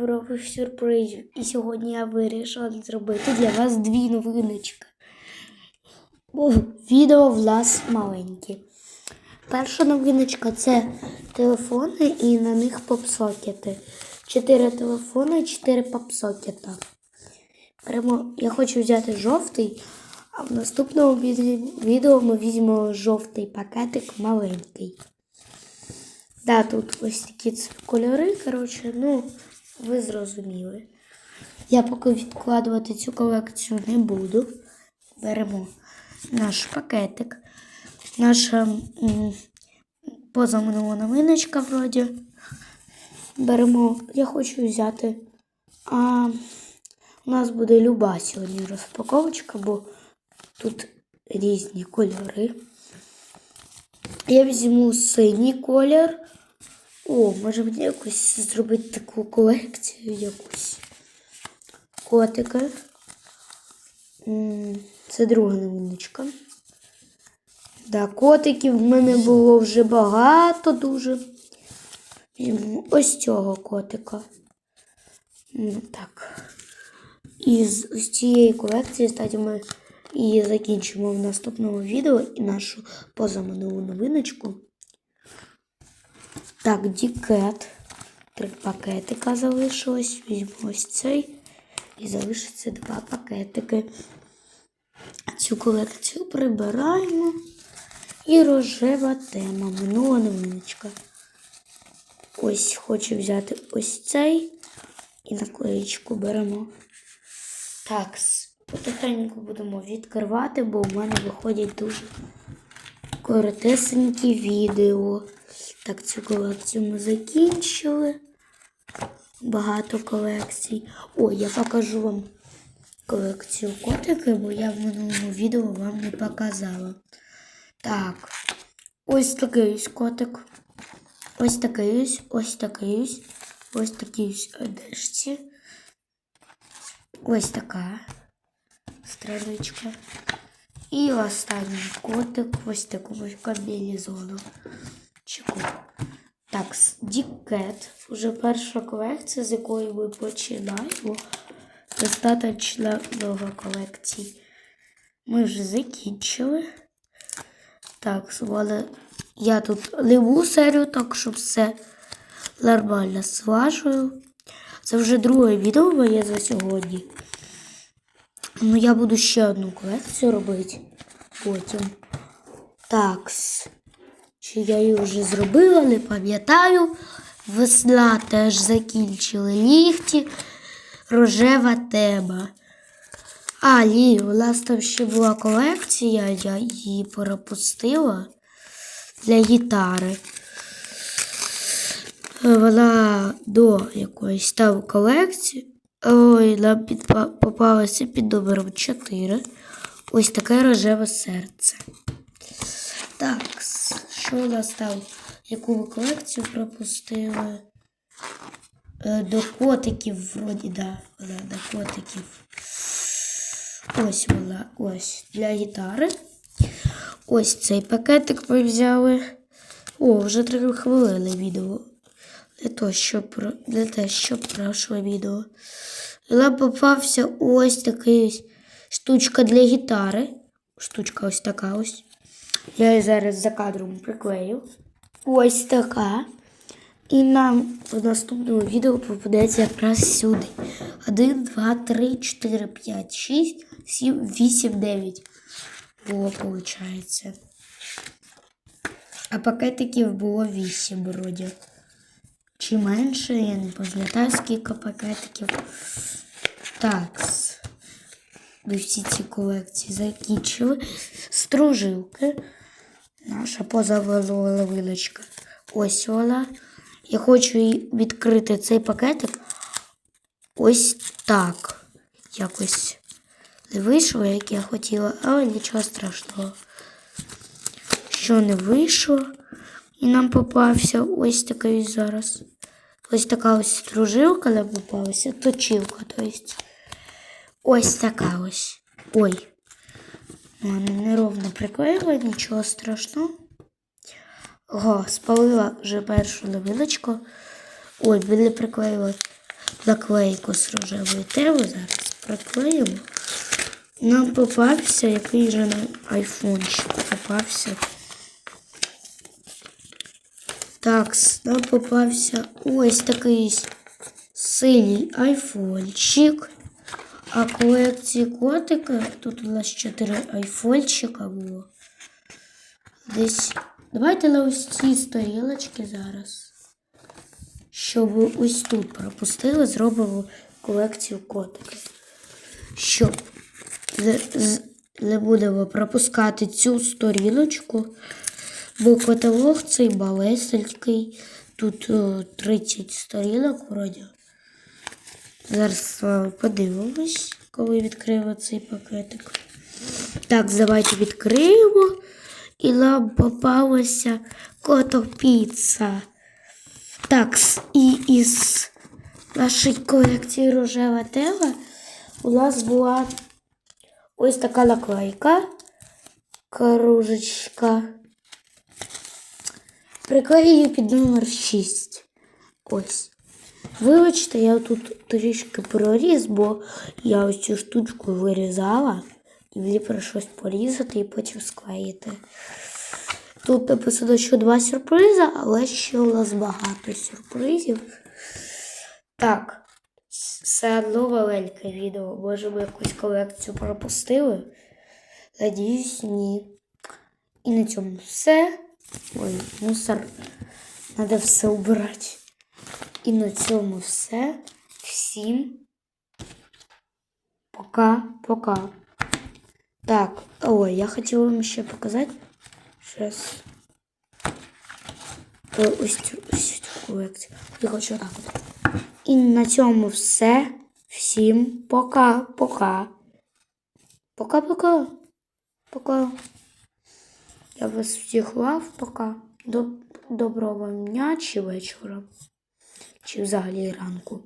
корових сюрпризів. І сьогодні я вирішила зробити для вас дві новиночки. Бо відео в нас маленькі. Перша новиночка це телефони і на них попсокети. Чотири телефони, чотири попсокета. Беремо, я хочу взяти жовтий, а в наступному відео ми візьмемо жовтий пакетик маленький. Да, тут ось такі кольори, коротше, ну, ви зрозуміли. Я поки відкладувати цю колекцію не буду. Беремо наш пакетик. Наша м, позаминула новиночка вроді. Беремо, я хочу взяти. А, у нас буде люба сьогодні розпаковочка, бо тут різні кольори. Я візьму синій колір. О, може мені якось зробити таку колекцію якусь. Котики. М, Це друга новиночка. Да, котиків в мене було вже багато дуже. Ось цього котика. Так. І з ось цієї колекції, кстати, ми її закінчимо в наступному відео і нашу позаминулу новиночку. Так, дікет. Три пакетика залишилось. Візьму ось цей. І залишиться два пакетики. Цю колекцію прибираємо. І рожева тема. Минула новиночка. Ось хочу взяти ось цей. І наклеїчку беремо. Так, потихеньку будемо відкривати, бо в мене виходять дуже коротесенькі відео. Так, цю колекцію ми закінчили. Багато колекцій. О, я покажу вам колекцію котики, бо я в минулому відео вам не показала. Так, ось такий ось котик. Ось такий ось, ось такий ось, ось такий ось одежці. Ось така стрелечка. І останній котик ось таку ось Дікет. Уже перша колекція, з якої ми починаємо. Достаточно много колекцій. Ми вже закінчили. Так, але я тут ливу серію, так щоб все нормально зважую. Це вже друге відео моє за сьогодні. Ну, я буду ще одну колекцію робити потім. Так. Чи я її вже зробила, не пам'ятаю. Весна теж закінчили ліхті. Рожева тема. А, ні, у нас там ще була колекція, я її пропустила для гітари. Вона до якоїсь там колекції. Ой, нам підпа- попалася під номером 4. Ось таке рожеве серце. Так, що у нас? Яку ви колекцію пропустили? Е, До котиків, вроді, да, вона до котиків. Ось вона, ось для гітари. Ось цей пакетик ми взяли. О, вже три хвилини відео. Не то, що про не те, що прошле відео. Нам попався ось такий штучка для гітари. Штучка ось така ось. Я її зараз за кадром приклею. Ось така. І нам в наступному відео попадеться якраз сюди. 1, 2, 3, 4, 5, 6, 7, 8, 9. Було, виходить. А пакетиків було 8 вроді. Чи менше, я не пам'ятаю, скільки пакетиків. Так. Ми всі ці колекції закінчили. Стружилки. Наша позавелова вилочка. Ось вона. Я хочу відкрити цей пакетик. Ось так. Якось не вийшло, як я хотіла, але нічого страшного. Що не вийшло. І нам попався ось такий зараз. Ось така ось стружилка нам попалася, точилка, то есть. Ось така ось. Ой. Ладно, неровно приклеїла, нічого страшного. Ого, спалила вже першу новиночку. Ой, ми не заклейку з рожевої теви. Зараз приклеїмо. Нам попався який же нам айфончик попався. Так, нам попався ось такий синій айфончик. А колекції котика тут у нас 4 айфончика було. Десь. Давайте на ось ці сторілочки зараз. Щоб ось тут пропустили, зробимо колекцію котиків. Щоб не будемо пропускати цю сторіночку, бо каталог цей малесенький. Тут е, 30 сторінок вроді. Зараз з вами подивимось, коли відкриємо цей пакетик. Так, давайте відкриємо. І нам попалася котопіца. Так, і із нашої колекції рожева тема у нас була ось така наклейка. Кружечка. Приклею під номер 6. Ось. Вибачте, я тут трішки проріз, бо я ось цю штучку вирізала, і мені прийшлось порізати і потім склеїти. Тут написано, що два сюрпризи, але ще у нас багато сюрпризів. Так, все одно маленьке відео. Може, ми якусь колекцію пропустили? Надіюсь, ні. І на цьому все. Ой, мусор. Треба все убирати. І на цьому все. Всім пока-пока. Так, ой, я хотіла вам ще показати. Зараз. Е, Ось цю, ось цю колекцію. Я хочу так. І на цьому все. Всім пока-пока. Пока-пока. Пока. Я вас всіх лав, пока. Доб- Доброго дня чи вечора. Чи взагалі ранку.